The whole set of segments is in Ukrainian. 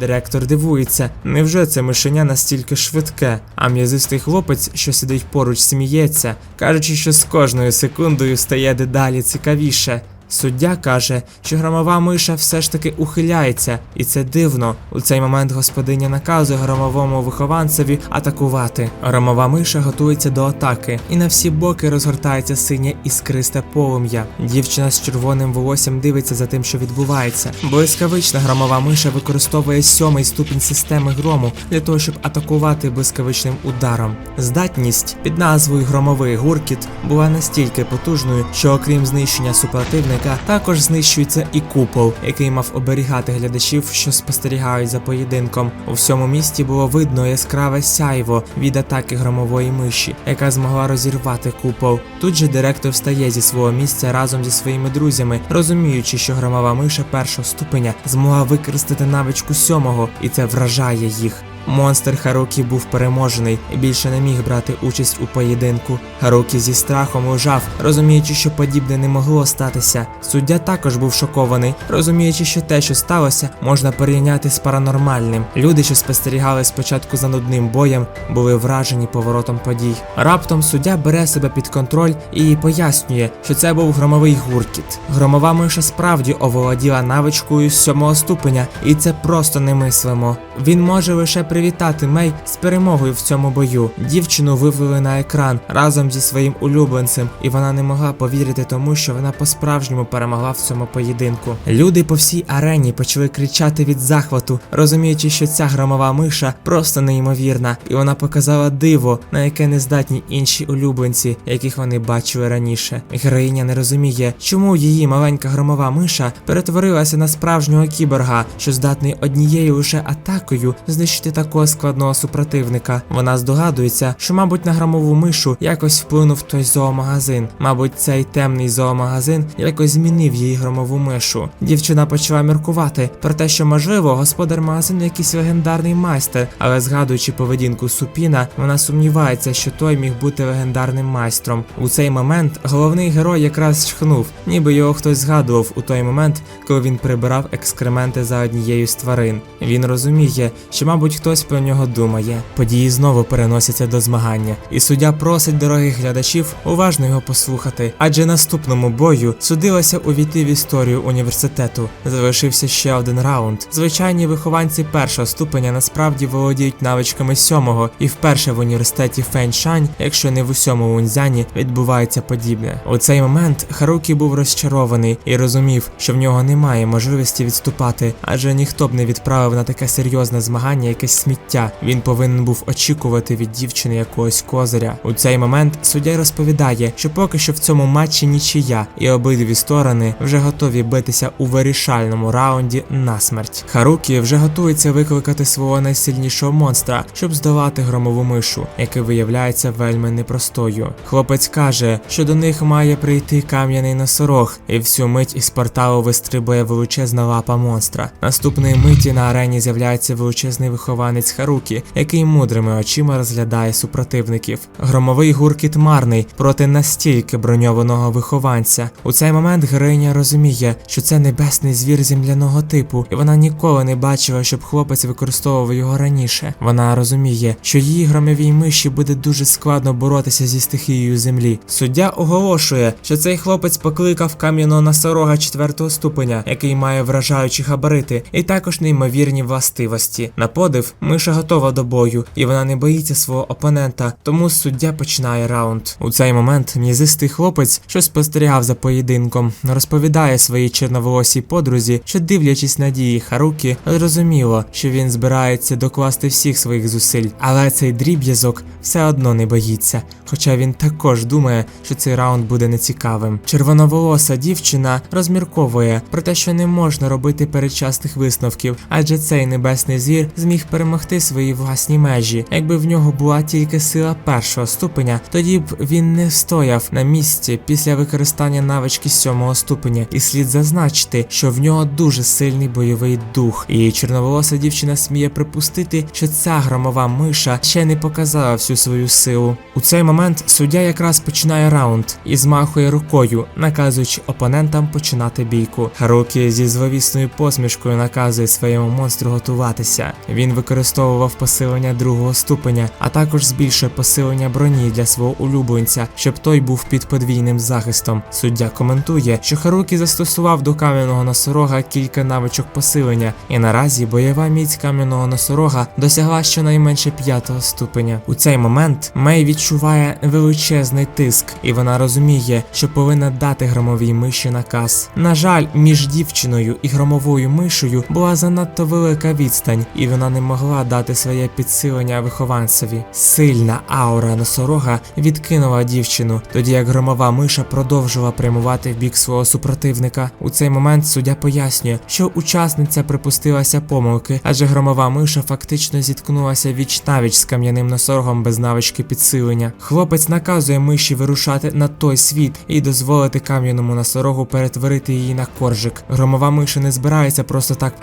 Директор дивується, невже це мишеня настільки швидке? А м'язистий хлопець, що сидить поруч, сміється, кажучи, що з кожною секундою стає дедалі цікавіше. Суддя каже, що громова миша все ж таки ухиляється, і це дивно. У цей момент господиня наказує громовому вихованцеві атакувати. Громова миша готується до атаки, і на всі боки розгортається синє іскристе полум'я. Дівчина з червоним волоссям дивиться за тим, що відбувається. Блискавична громова миша використовує сьомий ступінь системи грому для того, щоб атакувати блискавичним ударом. Здатність під назвою Громовий гуркіт була настільки потужною, що окрім знищення супротивника, також знищується і купол, який мав оберігати глядачів, що спостерігають за поєдинком. У всьому місті було видно яскраве сяйво від атаки громової миші, яка змогла розірвати купол. Тут же директор встає зі свого місця разом зі своїми друзями, розуміючи, що громова миша першого ступеня змогла використати навичку сьомого, і це вражає їх. Монстр Харукі був переможений і більше не міг брати участь у поєдинку. Харукі зі страхом лежав, розуміючи, що подібне не могло статися. Суддя також був шокований, розуміючи, що те, що сталося, можна порівняти з паранормальним. Люди, що спостерігали спочатку за нудним боєм, були вражені поворотом подій. Раптом суддя бере себе під контроль і пояснює, що це був громовий гуркіт. Громова миша справді оволоділа навичкою сьомого ступеня, і це просто немислимо. Він може лише привітати Мей з перемогою в цьому бою. Дівчину вивели на екран разом зі своїм улюбленцем, і вона не могла повірити тому, що вона по-справжньому перемогла в цьому поєдинку. Люди по всій арені почали кричати від захвату, розуміючи, що ця громова миша просто неймовірна, і вона показала диво, на яке не здатні інші улюбленці, яких вони бачили раніше. Героїня не розуміє, чому її маленька громова миша перетворилася на справжнього кіборга, що здатний однією лише атакою знищити такого складного супротивника. Вона здогадується, що, мабуть, на громову мишу якось вплинув той зоомагазин. Мабуть, цей темний зоомагазин якось змінив її громову мишу. Дівчина почала міркувати про те, що можливо господар магазину якийсь легендарний майстер, але згадуючи поведінку Супіна, вона сумнівається, що той міг бути легендарним майстром. У цей момент головний герой якраз чхнув, ніби його хтось згадував у той момент, коли він прибирав екскременти за однією з тварин. Він розуміє, що, мабуть, хтось про нього думає. Події знову переносяться до змагання, і суддя просить дорогих глядачів уважно його послухати, адже наступному бою судилося увійти в історію університету. Залишився ще один раунд. Звичайні вихованці першого ступеня насправді володіють навичками сьомого, і вперше в університеті Феншань, якщо не в усьому Унзяні, відбувається подібне. У цей момент Харукі був розчарований і розумів, що в нього немає можливості відступати, адже ніхто б не відправив на таке серйозне змагання якесь сміття. Він повинен був очікувати від дівчини якогось козиря. У цей момент суддя розповідає, що поки що в цьому матчі нічия, і обидві сторони вже готові битися у вирішальному раунді на смерть. Харукі вже готується викликати свого найсильнішого монстра, щоб здолати громову мишу, яка виявляється вельми непростою. Хлопець каже, що до них має прийти кам'яний носорог, і всю мить із порталу вистрибує величезна лапа монстра. Наступної миті на арені з'являється величезний вихованець Харукі, який мудрими очима розглядає супротивників. Громовий гуркіт марний проти настільки броньованого вихованця. У цей момент героїня розуміє, що це небесний звір земляного типу, і вона ніколи не бачила, щоб хлопець використовував його раніше. Вона розуміє, що її громовій миші буде дуже складно боротися зі стихією землі. Суддя оголошує, що цей хлопець покликав кам'яного носорога четвертого ступеня, який має вражаючі габарити, і також неймовірні властивості. На подив, миша готова до бою, і вона не боїться свого опонента, тому суддя починає раунд. У цей момент м'язистий хлопець, що спостерігав за поєдинком, розповідає своїй чорноволосій подрузі, що дивлячись на дії Харукі, зрозуміло, що він збирається докласти всіх своїх зусиль, але цей дріб'язок все одно не боїться, хоча він також думає, що цей раунд буде нецікавим. Червоноволоса дівчина розмірковує про те, що не можна робити передчасних висновків, адже цей небесний звір зміг перемогти свої власні межі. Якби в нього була тільки сила першого ступеня, тоді б він не стояв на місці після використання навички сьомого ступеня, і слід зазначити, що в нього дуже сильний бойовий дух. І чорноволоса дівчина сміє припустити, що ця громова миша ще не показала всю свою силу. У цей момент суддя якраз починає раунд і змахує рукою, наказуючи опонентам починати бійку. Харукі зі зловісною посмішкою наказує своєму монстру готуватися. Він використовував посилення другого ступеня, а також збільшує посилення броні для свого улюбленця, щоб той був під подвійним захистом. Суддя коментує, що Харукі застосував до кам'яного носорога кілька навичок посилення, і наразі бойова міць кам'яного носорога досягла щонайменше п'ятого ступеня. У цей момент Мей відчуває величезний тиск, і вона розуміє, що повинна дати громовій миші наказ. На жаль, між дівчиною і громовою мишею була занадто велика відстань, і вона не могла дати своє підсилення вихованцеві. Сильна аура носорога відкинула дівчину, тоді як громова миша продовжила прямувати в бік свого супротивника. У цей момент суддя пояснює, що учасниця припустилася помилки, адже громова миша фактично зіткнулася віч навіч з кам'яним носорогом без навички підсилення. Хлопець наказує миші вирушати на той світ і дозволити кам'яному носорогу перетворити її на коржик. Громова миша не збирається просто так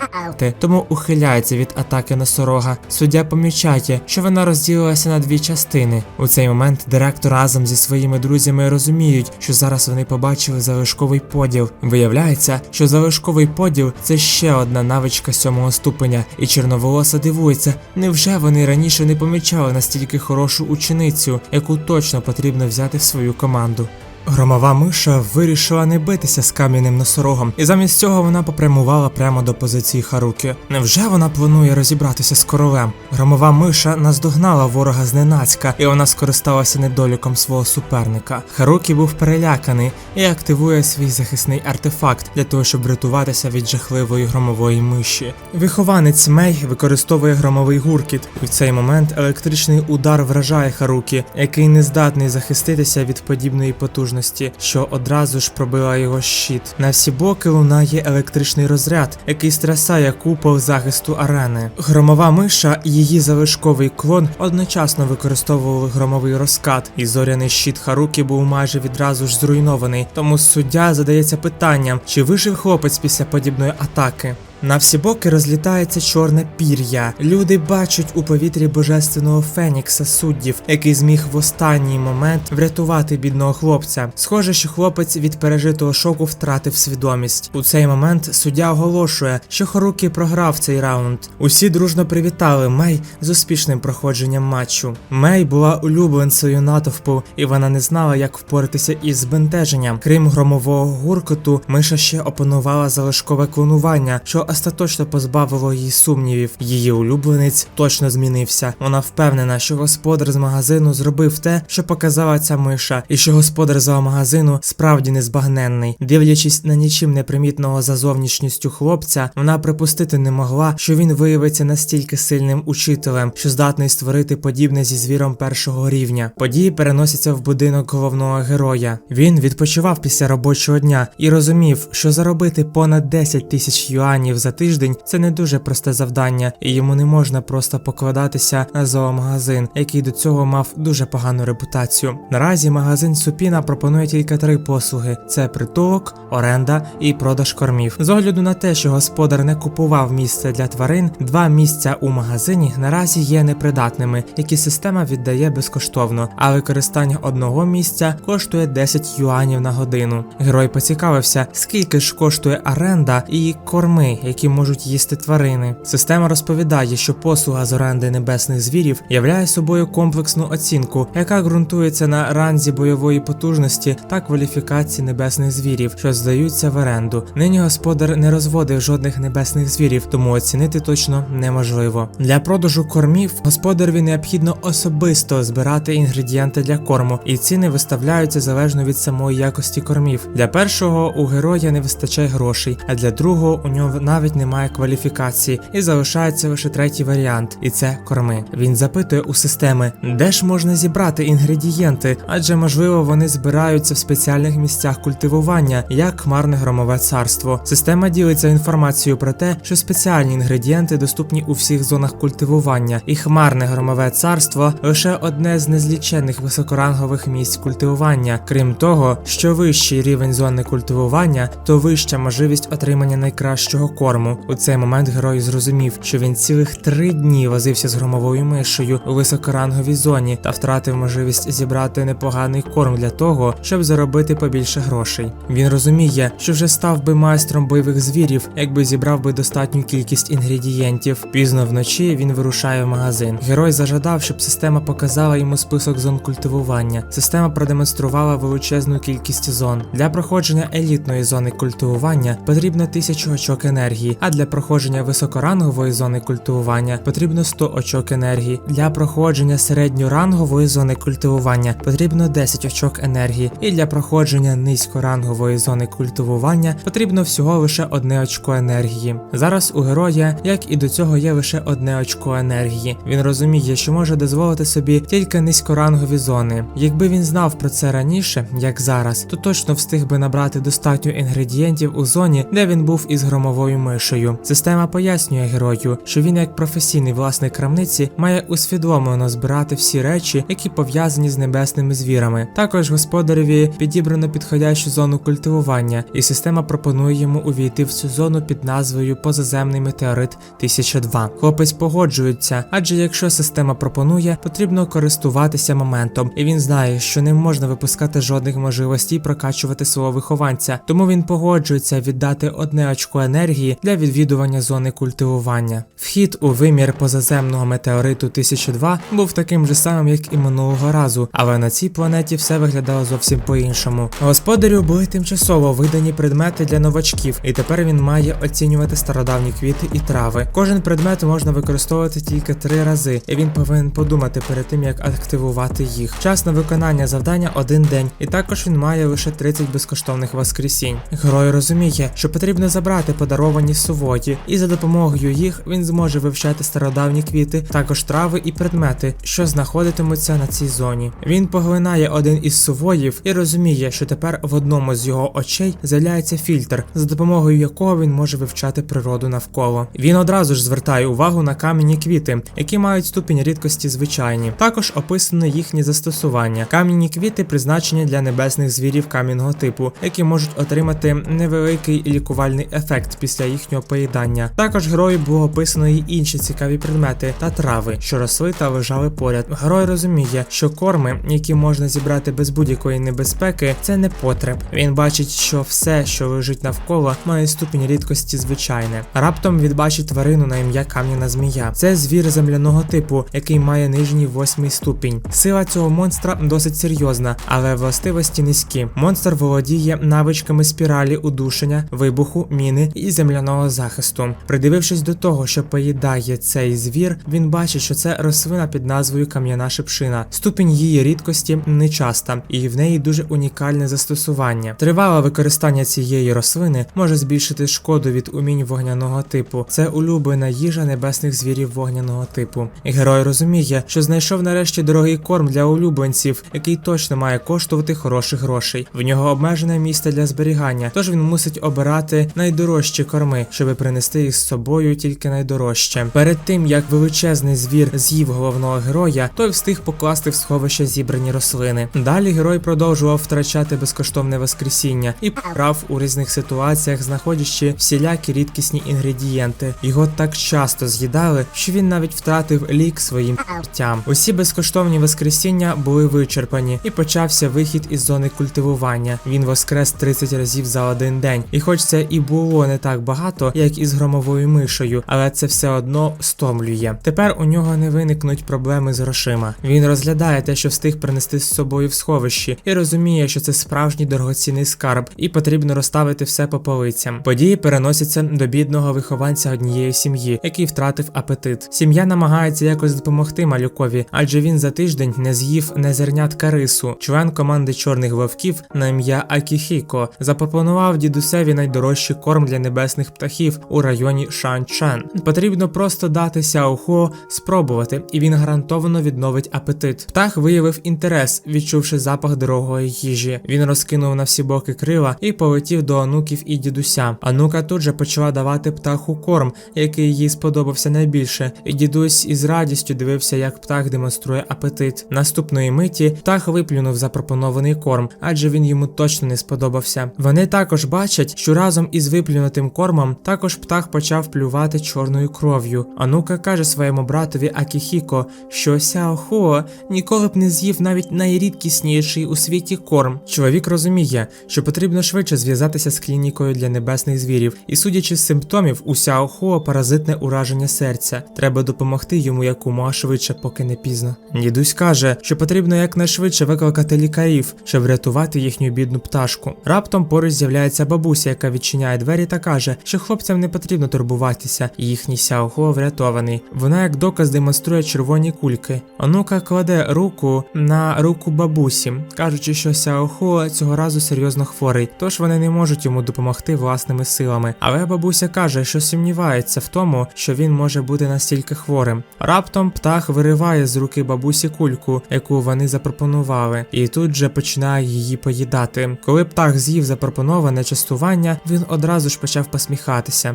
тому ухиляється від атаки носорога. Суддя помічає, що вона розділилася на дві частини. У цей момент директор разом зі своїми друзями розуміють, що зараз вони побачили залишковий поділ. Виявляється, що залишковий поділ це ще одна навичка сьомого ступеня, і чорноволоса дивується, невже вони раніше не помічали настільки хорошу ученицю, яку точно потрібно взяти в свою команду. Громова миша вирішила не битися з кам'яним носорогом, і замість цього вона попрямувала прямо до позиції Харукі. Невже вона планує розібратися з королем? Громова миша наздогнала ворога зненацька, і вона скористалася недоліком свого суперника. Харукі був переляканий і активує свій захисний артефакт для того, щоб врятуватися від жахливої громової миші. Вихованець Мей використовує громовий гуркіт, в цей момент електричний удар вражає Харукі, який не здатний захиститися від подібної потужності, що одразу ж пробила його щит. На всі боки лунає електричний розряд, який стрясає купол захисту арени. Громова миша і її залишковий клон одночасно використовували громовий розкат, і зоряний щит Харукі був майже відразу ж зруйнований. Тому суддя задається питанням, чи вижив хлопець після подібної атаки. На всі боки розлітається чорне пір'я. Люди бачать у повітрі божественного фенікса суддів, який зміг в останній момент врятувати бідного хлопця. Схоже, що хлопець від пережитого шоку втратив свідомість. У цей момент суддя оголошує, що Харукі програв цей раунд. Усі дружно привітали Мей з успішним проходженням матчу. Мей була улюбленцею натовпу, і вона не знала, як впоратися із збентеженням. Крім громового гуркоту, миша ще опанувала залишкове клонування, що остаточно позбавило її сумнівів. Її улюбленець точно змінився. Вона впевнена, що господар з магазину зробив те, що показала ця миша, і що господар зоомагазину справді незбагненний. Дивлячись на нічим непримітного за зовнішністю хлопця, вона припустити не могла, що він виявиться настільки сильним учителем, що здатний створити подібне зі звіром першого рівня. Події переносяться в будинок головного героя. Він відпочивав після робочого дня і розумів, що заробити понад 10 тисяч юанів за тиждень це не дуже просте завдання, і йому не можна просто покладатися на зоомагазин, який до цього мав дуже погану репутацію. Наразі магазин Супіна пропонує тільки три послуги: це притулок, оренда і продаж кормів. З огляду на те, що господар не купував місце для тварин, два місця у магазині наразі є непридатними, які система віддає безкоштовно, а використання одного місця коштує 10 юанів на годину. Герой поцікавився, скільки ж коштує оренда і корми, які можуть їсти тварини. Система розповідає, що послуга з оренди небесних звірів являє собою комплексну оцінку, яка ґрунтується на ранзі бойової потужності та кваліфікації небесних звірів, що здаються в оренду. Нині господар не розводив жодних небесних звірів, тому оцінити точно неможливо. Для продажу кормів господареві необхідно особисто збирати інгредієнти для корму, і ціни виставляються залежно від самої якості кормів. Для першого у героя не вистачає грошей, а для другого у нього навіть немає кваліфікації, і залишається лише третій варіант, і це корми. Він запитує у системи, де ж можна зібрати інгредієнти, адже можливо вони збираються в спеціальних місцях культивування, як хмарне громове царство. Система ділиться інформацією про те, що спеціальні інгредієнти доступні у всіх зонах культивування, і хмарне громове царство лише одне з незліченних високорангових місць культивування. Крім того, що вищий рівень зони культивування, то вища можливість отримання найкращого корму. У цей момент герой зрозумів, що він цілих три дні возився з громовою мишею у високоранговій зоні та втратив можливість зібрати непоганий корм для того, щоб заробити побільше грошей. Він розуміє, що вже став би майстром бойових звірів, якби зібрав би достатню кількість інгредієнтів. Пізно вночі він вирушає в магазин. Герой зажадав, щоб система показала йому список зон культивування. Система продемонструвала величезну кількість зон. Для проходження елітної зони культивування потрібно 1000 очок енергії, а для проходження високорангової зони культивування потрібно 100 очок енергії. Для проходження середньорангової зони культивування потрібно 10 очок енергії, і для проходження низькорангової зони культивування потрібно всього лише одне очко енергії. Зараз у героя, як і до цього, є лише одне очко енергії. Він розуміє, що може дозволити собі тільки низькорангові зони. Якби він знав про це раніше, як зараз, то точно встиг би набрати достатньо інгредієнтів у зоні, де він був із громовою мишею. Система пояснює герою, що він, як професійний власник крамниці, має усвідомлено збирати всі речі, які пов'язані з небесними звірами. Також господареві підібрано підходящу зону культивування, і система пропонує йому увійти в цю зону під назвою Позаземний метеорит 1002. Хлопець погоджується, адже якщо система пропонує, потрібно користуватися моментом, і він знає, що не можна випускати жодних можливостей прокачувати свого вихованця, тому він погоджується віддати одне очко енергії для відвідування зони культивування. Вхід у вимір позаземного метеориту 1002 був таким же самим, як і минулого разу, але на цій планеті все виглядало зовсім по-іншому. Господарю були тимчасово видані предмети для новачків, і тепер він має оцінювати стародавні квіти і трави. Кожен предмет можна використовувати тільки три рази, і він повинен подумати перед тим, як активувати їх. Час на виконання завдання один день, і також він має лише 30 безкоштовних воскресінь. Герой розуміє, що потрібно забрати подаровані сувої, і за допомогою їх він зможе вивчати стародавні квіти, також трави і предмети, що знаходитимуться на цій зоні. Він поглинає один із сувоїв і розуміє, що тепер в одному з його очей з'являється фільтр, за допомогою якого він може вивчати природу навколо. Він одразу ж звертає увагу на кам'яні квіти, які мають ступінь рідкості звичайні. Також описано їхні застосування. Кам'яні квіти призначені для небесних звірів кам'яного типу, які можуть отримати невеликий лікувальний ефект після їхнього поїдання. Також герою було описано і інші цікаві предмети та трави, що росли та лежали поряд. Герой розуміє, що корми, які можна зібрати без будь-якої небезпеки, це не потреб. Він бачить, що все, що лежить навколо, має ступінь рідкості звичайне. Раптом він бачить тварину на ім'я кам'яна змія. Це звір земляного типу, який має нижній восьмий ступінь. Сила цього монстра досить серйозна, але властивості низькі. Монстр володіє навичками спіралі удушення, вибуху, міни і земляного захисту. Придивившись до того, що поїдає цей звір, він бачить, що це рослина під назвою кам'яна шипшина. Ступінь її рідкості нечаста, і в неї дуже унікальне застосування. Тривале використання цієї рослини може збільшити шкоду від умінь вогняного типу. Це улюблена їжа небесних звірів вогняного типу. Герой розуміє, що знайшов нарешті дорогий корм для улюбленців, який точно має коштувати хороших грошей. В нього обмежене місце для зберігання, тож він мусить обирати найдорожчі корми, щоб принести їх з собою тільки найдорожче. Перед тим як величезний звір з'їв головного героя, той встиг покласти в сховище зібрані рослини. Далі герой продовжував втрачати безкоштовне воскресіння і прав у різних ситуаціях, знаходячи всілякі рідкісні інгредієнти. Його так часто з'їдали, що він навіть втратив лік своїм життям. Усі безкоштовні воскресіння були вичерпані, і почався вихід із зони культивування. Він воскрес 30 разів за один день. І хоч це і було не так багато, як із громовою мишею, але це все одно стомлює. Тепер у нього не виникнуть проблеми з грошима. Він розглядає те, що встиг принести з собою в сховищі, і розуміє, що це справжній дорогоцінний скарб, і потрібно розставити все по полицям. Події переносяться до бідного вихованця однієї сім'ї, який втратив апетит. Сім'я намагається якось допомогти малюкові, адже він за тиждень не з'їв не зернятка рису. Член команди чорних вовків на ім'я Акіхіко запропонував дідусеві найдорожчий корм для небесних птахів у районі Шанчан. Потрібно просто дати Сяохо спробувати, і він гарантовано відновить апетит. Птах виявив інтерес, відчувши запах дорогої їжі. Він розкинув на всі боки крила і полетів до онуків і дідуся. Анука тут же почала давати птаху корм, який їй сподобався найбільше, і дідусь із радістю дивився, як птах демонструє апетит. Наступної миті птах виплюнув запропонований корм, адже він йому точно не сподобався. Вони також бачать, що разом із виплюнутим кормом кормом, також птах почав плювати чорною кров'ю. Анука каже своєму братові Акіхіко, що Сяохуо ніколи б не з'їв навіть найрідкісніший у світі корм. Чоловік розуміє, що потрібно швидше зв'язатися з клінікою для небесних звірів, і судячи з симптомів, у Сяохуо паразитне ураження серця. Треба допомогти йому якомога швидше, поки не пізно. Дідусь каже, що потрібно якнайшвидше викликати лікарів, щоб врятувати їхню бідну пташку. Раптом поруч з'являється бабуся, яка відчиняє двері та каже, що хлопцям не потрібно турбуватися, і їхній Сяохуо врятований. Вона як доказ демонструє червоні кульки. Онука кладе руку на руку бабусі, кажучи, що Сяохуо цього разу серйозно хворий, тож вони не можуть йому допомогти власними силами. Але бабуся каже, що сумнівається в тому, що він може бути настільки хворим. Раптом птах вириває з руки бабусі кульку, яку вони запропонували, і тут же починає її поїдати. Коли птах з'їв запропоноване частування, він одразу ж почав посміхатися.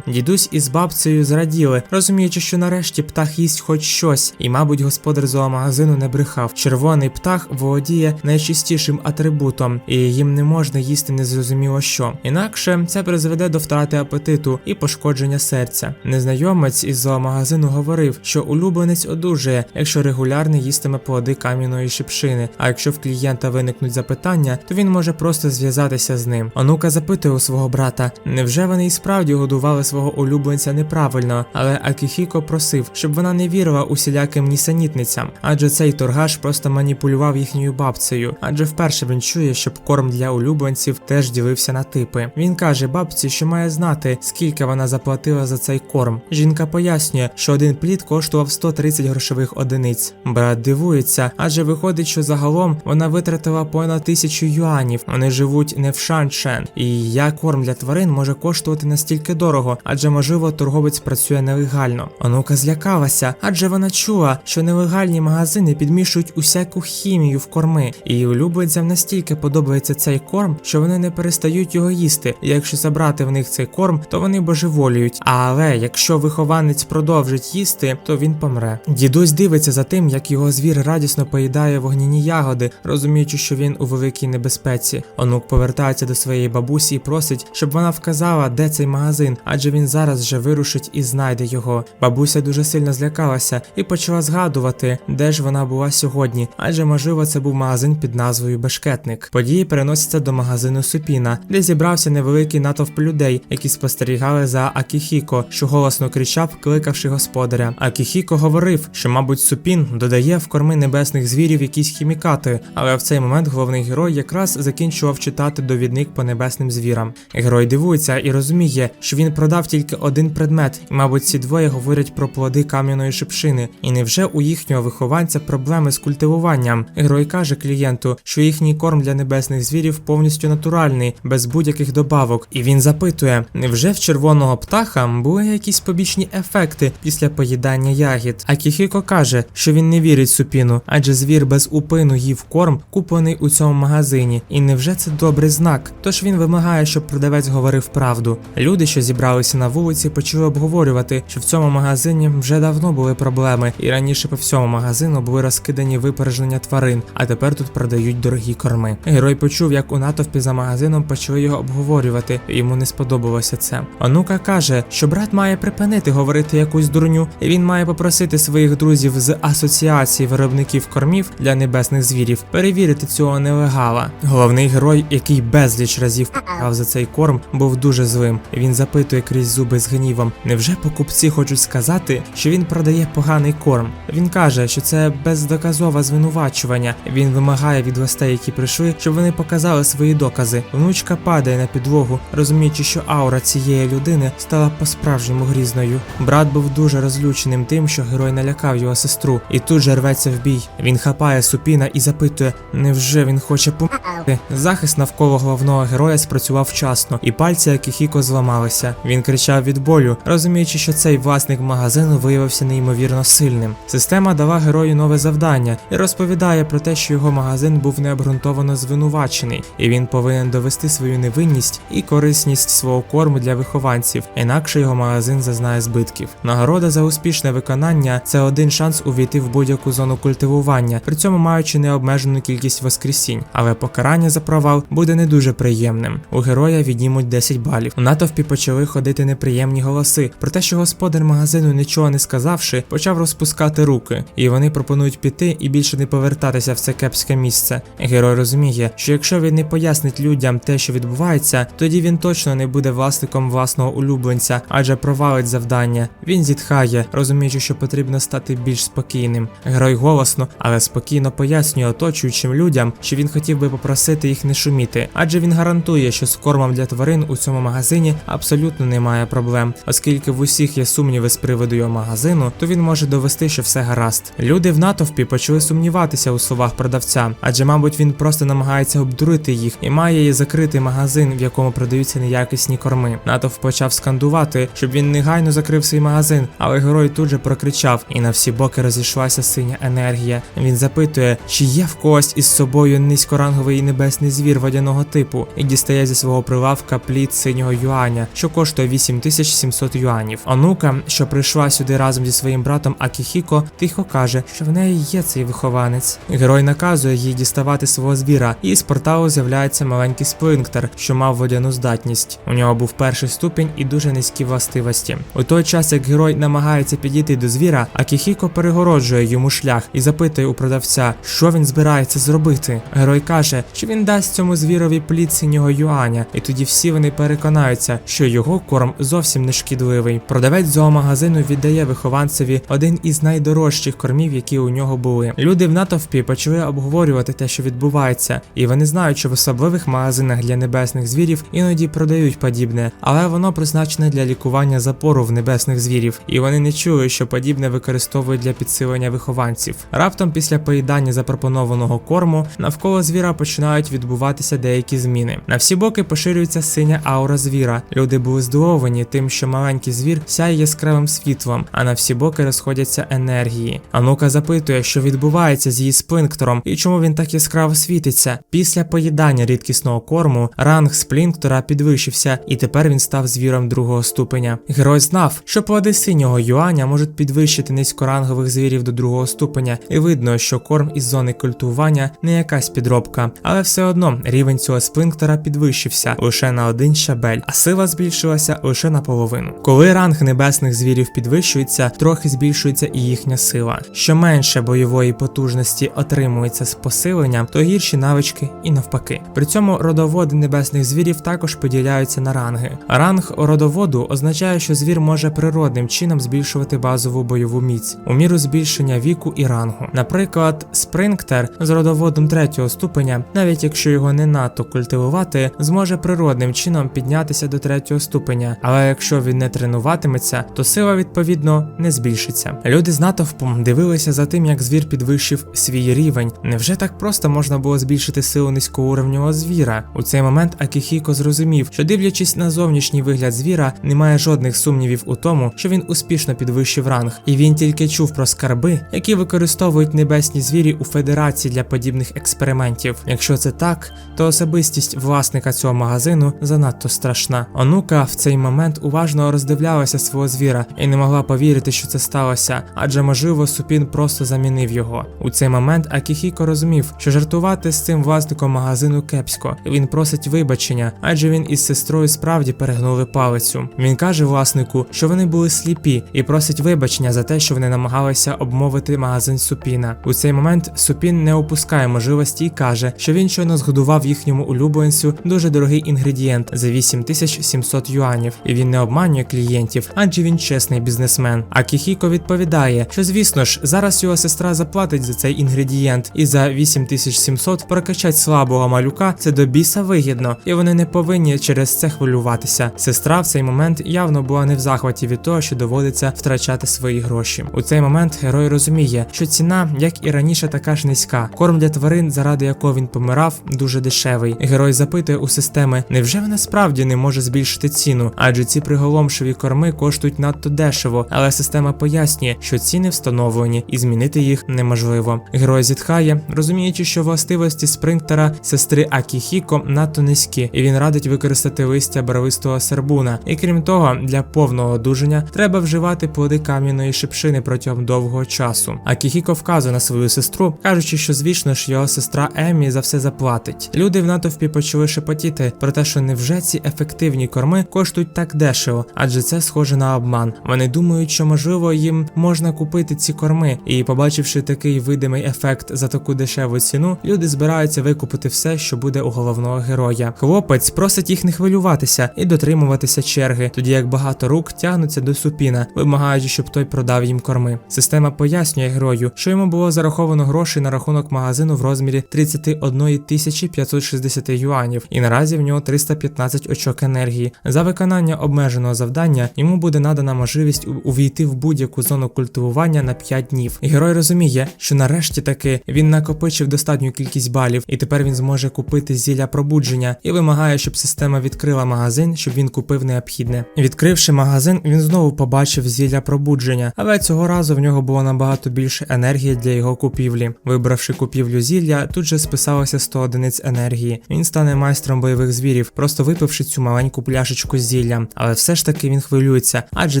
Дідусь із бабцею зраділи, розуміючи, що нарешті птах їсть хоч щось, і, мабуть, господар зоомагазину не брехав. Червоний птах володіє найчистішим атрибутом, і їм не можна їсти незрозуміло що. Інакше це призведе до втрати апетиту і пошкодження серця. Незнайомець із зоомагазину говорив, що улюбленець одужає, якщо регулярно їстиме плоди кам'яної шипшини. А якщо в клієнта виникнуть запитання, то він може просто зв'язатися з ним. Онука запитує у свого брата: невже вони і справді годували свого улюбленця неправильно? Але Акіхіко просив, щоб вона не вірила усіляким нісенітницям, адже цей торгаш просто маніпулював їхньою бабцею. Адже вперше він чує, щоб корм для улюбленців теж ділився на типи. Він каже бабці, що має знати, скільки вона заплатила за цей корм. Жінка пояснює, що один плід коштував 130 грошових одиниць. Брат дивується, адже виходить, що загалом вона витратила понад тисячу юанів. Вони живуть не в Шаншен. І як корм для тварин може коштувати настільки дорого, адже можливо торговець працює нелегально. Онука злякалася, адже вона чула, що нелегальні магазини підмішують усяку хімію в корми, і улюбленцям настільки подобається цей корм, що вони не перестають його їсти. І якщо забрати в них цей корм, то вони божеволіють. Але якщо вихованець продовжить їсти, то він помре. Дідусь дивиться за тим, як його звір радісно поїдає вогняні ягоди, розуміючи, що він у великій небезпеці. Онук повертається до своєї бабусі і просить, щоб вона вказала, де цей магазин, адже він зараз вже вирушить і знайде його. Бабуся дуже сильно злякалася і почала згадувати, де ж вона була сьогодні, адже можливо це був магазин під назвою Бешкетник. Події переносяться до магазину Супіна, де зібрався невеликий натовп людей, які спостерігали за Акіхіко, що голосно кричав, кликавши господаря. Акіхіко говорив, що, мабуть, Супін додає в корми небесних звірів якісь хімікати, але в цей момент головний герой якраз закінчував читати довідник по небесним звірам. Герой дивується і розуміє, що він продав тільки один предмет, і, мабуть, ці двоє говорять про плоди кам'яної шипшини. І невже у їхнього вихованця проблеми з культивуванням? Герой каже клієнту, що їхній корм для небесних звірів повністю натуральний, без будь-яких добавок. І він запитує: невже в червоного птаха були якісь побічні ефекти після поїдання ягід? А Кіхіко каже, що він не вірить супіну, адже звір без упину їв корм, куплений у цьому магазині. І невже це добрий знак? Тож він вимагає, щоб продавець говорив правду. Люди, що зібралися на вулиці, почали обговорювати, що в цьому магазині вже давно були проблеми, і раніше по всьому магазину були розкидані випередження тварин, а тепер тут продають дорогі корми. Герой почув, як у натовпі за магазином почали його обговорювати, і йому не сподобалося це. Онука каже, що брат має припинити говорити якусь дурню, і він має попросити своїх друзів з асоціації виробників кормів для небесних звірів перевірити цього нелегала. Головний герой, який безліч разів за цей корм, був дуже злим. Він запитує крізь зуби з гнівом: невже покупці хочуть сказати, що він продає поганий корм? Він каже, що це бездоказове звинувачування. Він вимагає від гостей, які прийшли, щоб вони показали свої докази. Внучка падає на підлогу, розуміючи, що аура цієї людини стала по-справжньому грізною. Брат був дуже розлюченим тим, що герой налякав його сестру, і тут же рветься в бій. Він хапає супіна і запитує, невже він хоче померти? Захист навколо головного героя спрацював вчасно, і пальці Акіхіко зламалися. Він кричав від болю, розуміючи, що цей власник магазину виявився неймовірно сильним. Система дала герою нове завдання і розповідає про те, що його магазин був необґрунтовано звинувачений, і він повинен довести свою невинність і корисність свого корму для вихованців, інакше його магазин зазнає збитків. Нагорода за успішне виконання це один шанс увійти в будь-яку зону культивування, при цьому маючи необмежену кількість воскресінь, але покарання за провал буде не дуже приємним. У героя віднімуть 10 балів. У натовпі почали ходити неприємні голоси про те, що господар магазину, нічого не сказавши, почав розпускати руки, і вони пропонують піти і більше не повертатися в це кепське місце. Герой розуміє, що якщо він не пояснить людям те, що відбувається, тоді він точно не буде власником власного улюбленця, адже провалить завдання. Він зітхає, розуміючи, що потрібно стати більш спокійним. Герой голосно, але спокійно пояснює оточуючим людям, що він хотів би попросити їх не шуміти, адже він гарантує, що з кормом для тварин у цьому магазині абсолютно немає проблем, оскільки в усіх є сумніви з приводу його магазину, то він може довести, що все гаразд. Люди в натовпі почали сумніватися у словах продавця, адже, мабуть, він просто намагається обдурити їх і має закрити магазин, в якому продаються неякісні корми. Натовп почав скандувати, щоб він негайно закрив свій магазин, але герой тут же прокричав, і на всі боки розійшлася синя енергія. Він запитує, чи є в когось із собою низькоранговий і небесний звір водяного типу, і дістає зі свого прилавка плід синього юаня, що коштує 8700 юанів. Онука, що прийшла сюди разом зі своїм братом Акіхіко, тихо каже, що в неї є цей вихованець. Герой наказує їй діставати свого звіра, і з порталу з'являється маленький сплинктер, що мав водяну здатність. У нього був перший ступінь і дуже низькі властивості. У той час, як герой намагається підійти до звіра, Акіхіко перегороджує йому шлях і запитує у продавця, що він збирається зробити. Герой каже, що він дасть цьому звірові плід синього юаня, і тоді всі вони переконаються, що його корм зовсім не шкідливий. Продавець зоомагазину віддає вихованцеві один із найдорожчих кормів, які у нього були. Люди в натовпі почали обговорювати те, що відбувається, і вони знають, що в особливих магазинах для небесних звірів іноді продають подібне, але воно призначене для лікування запору в небесних звірів, і вони не чули, що подібне використовують для підсилення вихованців. Раптом після поїдання запропонованого корму навколо звіра починають відбуватися деякі зміни. На всі боки поширюється синя аура звіра. Люди були здивовані тим, що маленький звір сяє яскравим світлом, а на всі боки розходяться енергії. Анука запитує, що відбувається з її сплінктором і чому він так яскраво світиться. Після поїдання рідкісного корму ранг сплінктора підвищився, і тепер він став звіром другого ступеня. Герой знав, що плоди синього юаня можуть підвищити низькорангових звірів до другого ступеня, і видно, що корм із зони культування не якась підробка, але все одно рівень цього сплінктора підвищився лише на один щабель, а сила збільшилася лише наполовину. Коли ранг небесних звірів підвищується, трохи збільшується і їхня сила. Що менше бойової потужності отримується з посиленням, то гірші навички і навпаки. При цьому родоводи небесних звірів також поділяються на ранги. Ранг родоводу означає, що звір може природним чином збільшувати базову бойову міць у міру збільшення віку і рангу. Наприклад, спринктер з родоводом третього ступеня, навіть якщо його не надто культивувати, зможе природним чином піднятися до третього ступеня. Але якщо він не тренуватиметься, то сила відповідно не збільшиться. Люди з натовпом дивилися за тим, як звір підвищив свій рівень. Невже так просто можна було збільшити силу низькоуровневого звіра? У цей момент Акіхіко зрозумів, що дивлячись на зовнішній вигляд звіра, немає жодних сумнівів у тому, що він успішно підвищив ранг, і він тільки чув про скарби, які використовують небесні звірі у федерації для подібних експериментів. Якщо це так, то особистість власника цього магазину занадто страшна. Онука в цей момент уважно роздивлялася свого звіра і не могла повірити, що це сталося, адже можливо супін просто замінив його. У цей момент Акіхіко розумів, що жартувати з цим власником магазину кепсько. Він просить вибачення, адже він із сестрою справді перегнули палицю. Він каже власнику, що вони були сліпі, і просить вибачення за те, що вони намагалися обмовити магазин Супіна. У цей момент Супін не опускає можливості і каже, що він щойно згодував їхньому улюбленцю дуже дорогий інгредієнт за 8700 юанів, і він не обманює клієнтів, адже він чесний бізнесмен. А Кіхіко відповідає, що звісно ж зараз його сестра заплатить за цей інгредієнт, і за 8700 прокачать слабого малюка це до біса вигідно, і вони не повинні через це хвилюватися. Сестра в цей момент явно була не в захваті від того, що доводиться втрачати свої гроші. У цей момент герой розуміє, що ціна, як і раніше, така ж низька. Корм для тварин, заради якого він помирав, дуже дешевий. Герой запитує у системи, невже вона справді не може збільшити ціну, адже ці приголомшові корми коштують надто дешево, але система пояснює, що ціни встановлені і змінити їх неможливо. Герой зітхає, розуміючи, що властивості спринктера сестри Акіхіко надто низькі, і він радить використати листя барвистого сербуна. І крім того, для повного одужання треба вживати плоди кам'яної шипшини протягом довгого часу. Акіхіко вказує на свою сестру, кажучи, що звісно ж його сестра Емі за все заплатить. Люди в натовпі почали шепотіти про те, що невже ці ефективні корми коштують так дешево, адже це схоже на обман. Вони думають, що можливо їм можна купити ці корми, і побачивши такий видимий ефект за таку дешеву ціну, люди збираються викупити все, що буде у головного героя. Хлопець просить їх не хвилюватися і дотримуватися черги, тоді як багато рук тягнуться до супіна, вимагаючи, щоб той продав їм корми. Система пояснює герою, що йому було зараховано грошей на рахунок магазину в розмірі 31 тисячі 560 юанів, і наразі в нього 315 очок енергії. За виконання обмеженого завдання йому буде надана можливість увійти в будь-яку зону культивування на 5 днів. Герой розуміє, що нарешті таки він накопичив достатню кількість балів, і тепер він зможе купити зілля пробудження і вимагає, щоб система відкрила магазин, щоб він купив необхідне. Відкривши магазин, він знову побачив зілля пробудження, але цього разу в нього було набагато більше енергії для його купівлі. Вибравши купівлю зілля, тут же списалося 100 одиниць енергії. Він стане майстром бойових звірів, просто випивши цю маленьку пляшечку зілля. Але все ж таки він хвилюється, адже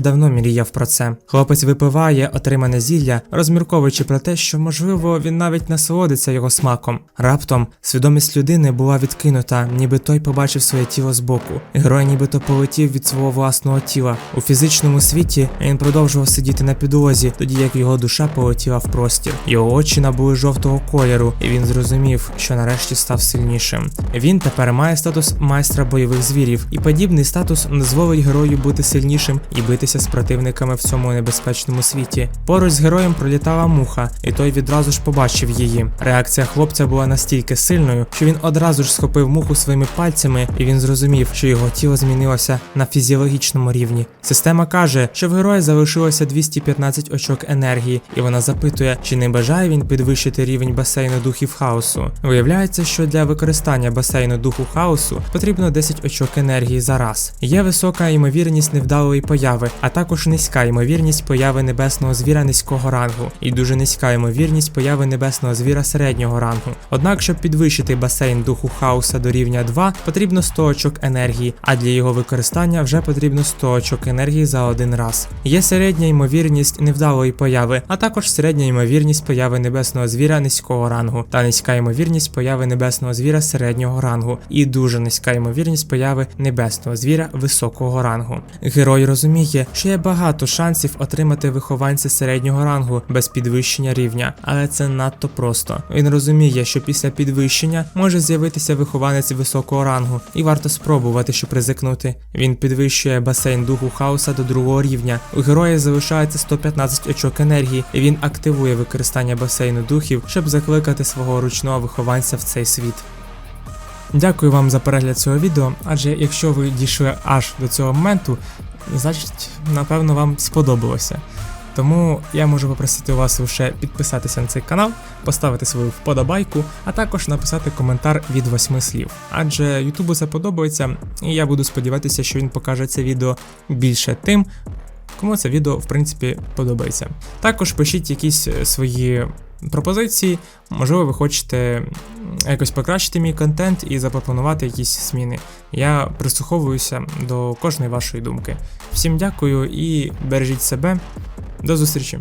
давно мріяв про це. Хлопець випиває отримане зілля, розмірковуючи про те, що можливо він навіть насолодиться його смаком. Раптом свідомість людини була відкинута, ніби той побачив своє тіло збоку. Герой нібито полетів від свого власного тіла. У фізичному світі він продовжував сидіти на підлозі, тоді як його душа полетіла в простір. Його очі набули жовтого кольору, і він зрозумів, що нарешті став сильнішим. Він тепер має статус майстра бойових звірів, і подібний статус дозволить герою бути сильнішим і битися з противниками в цьому небезпечному світі. Поруч з героєм пролітала муха, і той відразу ж побачив її. Реакція хлопця була настільки сильною, що він одразу ж схопив муху своїми пальцями, і він зрозумів, що його тіло змінилося на фізіологічному рівні. Система каже, що в героя залишилося 215 очок енергії, і вона запитує, чи не бажає він підвищити рівень басейну духів хаосу. Виявляється, що для використання басейну духу хаосу потрібно 10 очок енергії за раз. Є висока ймовірність невдалої появи, а також низька ймовірність появи небесного звіра низького рангу, і дуже низька ймовірність появи небесного звіра середнього рангу. Однак, щоб підвищити басейн духу хаоса до рівня 2, потрібно 100 очок енергії, а для його використання вже потрібно 100 очок енергії за один раз. Є середня ймовірність невдалої появи, а також середня ймовірність появи небесного звіра низького рангу, та низька ймовірність появи небесного звіра середнього рангу, і дуже низька ймовірність появи небесного звіра високого рангу. Герой розуміє, що є багато шансів отримати вихованця середнього рангу без підвищення рівня, але це надто просто. Він розуміє, що після підвищення може з'явитися вихованець високого рангу, і варто спробувати, щоб ризикнути. Він підвищує басейн духу хаоса до другого рівня. У героя залишається 115 очок енергії, і він активує використання басейну духів, щоб закликати свого ручного вихованця в цей світ. Дякую вам за перегляд цього відео, адже якщо ви дійшли аж до цього моменту, значить, напевно, вам сподобалося. Тому я можу попросити вас лише підписатися на цей канал, поставити свою вподобайку, а також написати коментар від восьми слів. Адже Ютубу це подобається, і я буду сподіватися, що він покаже це відео більше тим, кому це відео в принципі подобається. Також пишіть якісь е, свої пропозиції, можливо, ви хочете якось покращити мій контент і запропонувати якісь зміни. Я прислуховуюся до кожної вашої думки. Всім дякую і бережіть себе. До зустрічі!